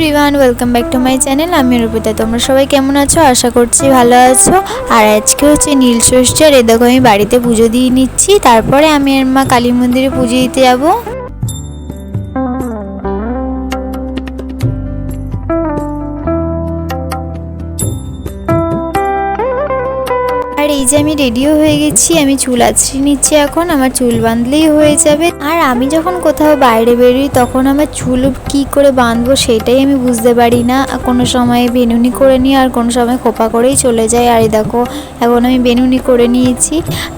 Everyone welcome back to my channel আমি রূপিতা, তোমরা সবাই কেমন আছো? আশা করছি ভালো আছো। আর আজকে হচ্ছে নীল ষষ্ঠী আর এ আমি বাড়িতে পুজো দিয়ে নিচ্ছি। তারপরে আমি আর মা কালী মন্দিরে পুজো দিতে যাব। এই যে আমি রেডিও হয়ে গেছি, আমি চুল আছড়ি নিচ্ছি এখন, আমার চুল বাঁধলেই হয়ে যাবে। আর আমি যখন কোথাও বাইরে বেরোই, তখন আমার চুল কি করে বাঁধবো সেটাই আমি বুঝতে পারি না। কোনো সময় বেনুনি করে নিই, আর কোনো সময় খোপা করেই চলে যাই। আর দেখো, এখন আমি বেনুনি করে নিয়েছি।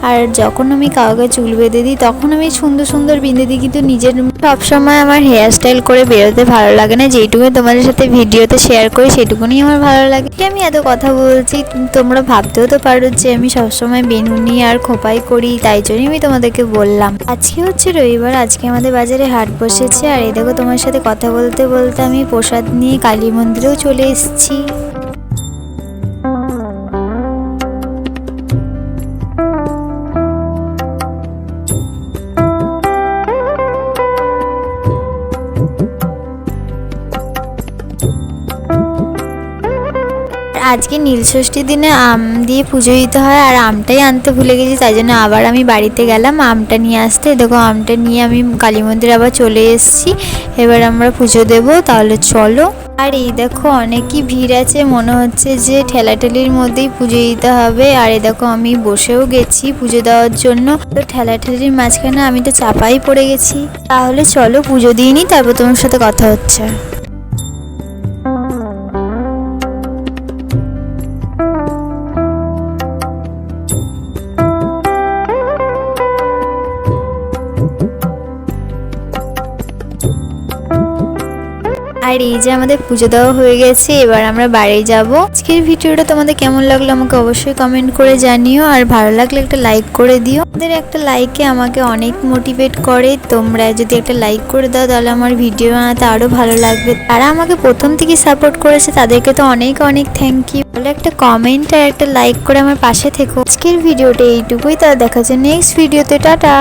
আর যখন আমি কাউকে চুল বেঁধে দিই, তখন আমি সুন্দর সুন্দর বেঁধে দিই, কিন্তু নিজের সবসময় আমার হেয়ার স্টাইল করে বেরোতে ভালো লাগে না। যেটুকু তোমাদের সাথে ভিডিওতে শেয়ার করি, সেটুকুনি আমার ভালো লাগে। আমি এত কথা বলছি, তোমরা ভাবতেও তো পারো যে আমি সবসময় বেনুনি আর খোপাই করি, তাই জন্যই আমি তোমাদেরকে বললাম। আজকে হচ্ছে রবিবার, আজকে আমাদের বাজারে হাট বসেছে। আর এই দেখো তোমার সাথে কথা বলতে বলতে আমি প্রসাদ নিয়ে কালী মন্দিরেও চলে এসেছি। আজকে নীলষষ্ঠীর দিনে আম দিয়ে পুজো দিতে হয় আর আমটাই আনতে ভুলে গেছি, তাই জন্য আবার আমি বাড়িতে গেলাম, আমটা নিয়ে আসতে। দেখো, আমটা নিয়ে আমি কালী মন্দিরে আবার চলে এসেছি। এবার আমরা পুজো দেব, তাহলে চলো। আর এই দেখো, অনেকই ভিড় আছে, মনে হচ্ছে যে ঠেলাঠেলির মধ্যেই পুজো দিতে হবে। আর এই দেখো, আমি বসেও গেছি পুজো দেওয়ার জন্য। তো ঠেলাঠেলির মাঝখানে আমি তো চাপাই পড়ে গেছি। তাহলে চলো, পুজো দিয়ে নিই তারপর তোমার সাথে কথা হচ্ছে। আর এই যে আমাদের পুজো দেওয়া হয়ে গেছে, এবার আমরা বাড়ি যাব। আজকের ভিডিওটা তোমাদের কেমন লাগল আমাকে অবশ্যই কমেন্ট করে জানিও, আর ভালো লাগলে একটা লাইক করে দিও। আমাদের একটা লাইকে আমাকে অনেক মোটিভেট করে, তোমরা যদি একটা লাইক করে দাও, তাহলে আমার ভিডিও বানাতে আরও ভালো লাগবে। তারা আমাকে প্রথম থেকে সাপোর্ট করেছে, তাদেরকে তো অনেক অনেক থ্যাংক ইউ তাহলে একটা কমেন্ট আর একটা লাইক করে আমার পাশে থেকো। আজকের ভিডিওটা এইটুকুই তারা দেখা যাচ্ছে নেক্সট ভিডিওতে টাটা!